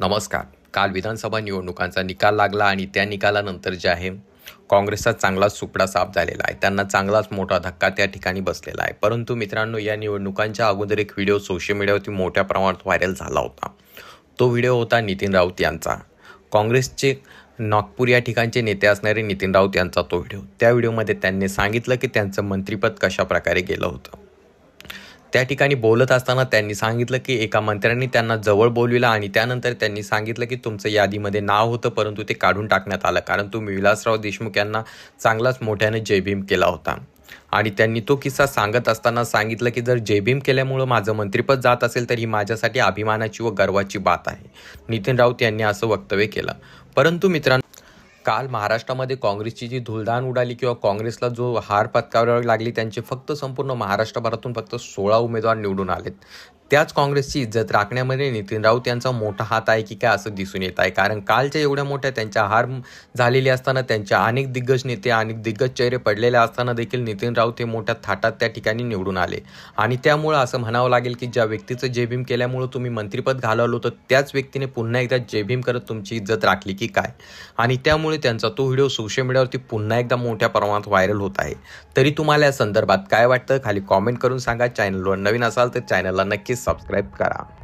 नमस्कार. काल विधानसभा निवडणुकांचा निकाल लागला आणि त्या निकालानंतर जे आहे काँग्रेसचा चांगलाच सुपडा साफ झालेला आहे. त्यांना चांगलाच मोठा धक्का त्या ठिकाणी बसलेला आहे. परंतु मित्रांनो या निवडणुकांच्या अगोदर एक व्हिडिओ सोशल मीडियावरती मोठ्या प्रमाणात व्हायरल झाला होता. तो व्हिडिओ होता नितीन राऊत यांचा. काँग्रेसचे नागपूर या ठिकाणचे नेते असणारे नितीन राऊत यांचा तो व्हिडिओ. त्या व्हिडिओमध्ये त्यांनी सांगितलं की त्यांचं मंत्रिपद कशाप्रकारे गेलं होतं. त्या ठिकाणी बोलत असताना त्यांनी सांगितलं की एका मंत्र्यांनी त्यांना जवळ बोलविलं आणि त्यानंतर त्यांनी सांगितलं की तुमचं यादीमध्ये नाव होतं परंतु ते काढून टाकण्यात आलं. कारण तुम्ही विलासराव देशमुख यांना चांगलाच मोठ्याने जयभीम केला होता. आणि त्यांनी तो किस्सा सांगत असताना सांगितलं की जर जयभीम केल्यामुळं माझं मंत्रिपद जात असेल तर ही माझ्यासाठी अभिमानाची व गर्वाची बात आहे. नितीन राऊत यांनी असं वक्तव्य केलं. परंतु मित्रांनो काल महाराष्ट्रामध्ये काँग्रेसची जी धुलदान उडाली किंवा काँग्रेसला जो हार पत्करावी लागली त्यांचे फक्त संपूर्ण महाराष्ट्रभरातून फक्त सोळा उमेदवार निवडून आलेत. त्याच काँग्रेसची इज्जत राखण्यामध्ये नितीन राऊत यांचा मोठा हात आहे की काय असं दिसून येत आहे. कारण कालच्या एवढ्या मोठ्या त्यांच्या हार झालेली असताना त्यांच्या अनेक दिग्गज नेते अनेक दिग्गज चेहरे पडलेले असताना देखील नितीन राऊत हे मोठ्या थाटात त्या ठिकाणी निवडून आले. आणि त्यामुळं असं म्हणावं लागेल की ज्या व्यक्तीचं जेभीम केल्यामुळं तुम्ही मंत्रिपद घालवलं होतं त्याच व्यक्तीने पुन्हा एकदा जेभीम करत तुमची इज्जत राखली की काय? आणि त्यामुळे त्यांचा तो व्हिडिओ सोशल मीडियावरती पुन्हा एकदा मोठ्या प्रमाणात व्हायरल होत आहे. तरी तुम्हाला या संदर्भात काय वाटतं? खाली कॉमेंट करून सांगा. चॅनलवर नवीन असाल तर चॅनलला नक्कीच सबस्क्राईब करा।